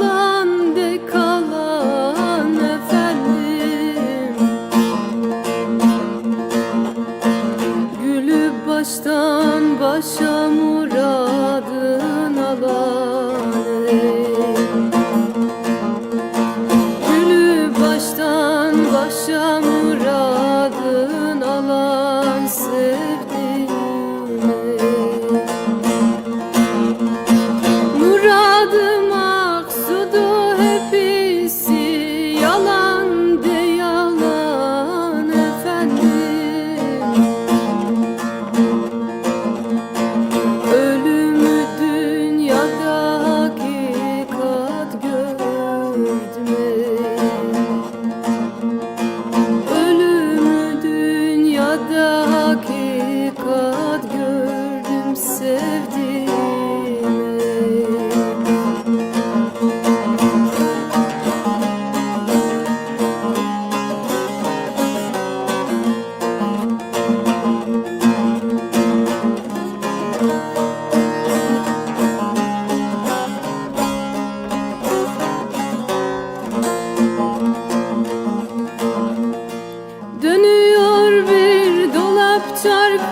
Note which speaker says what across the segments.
Speaker 1: kalan de efendim. Gülü baştan başa muradın alan Gülü baştan başa muradın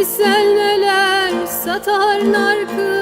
Speaker 1: Veysel neler satar narkı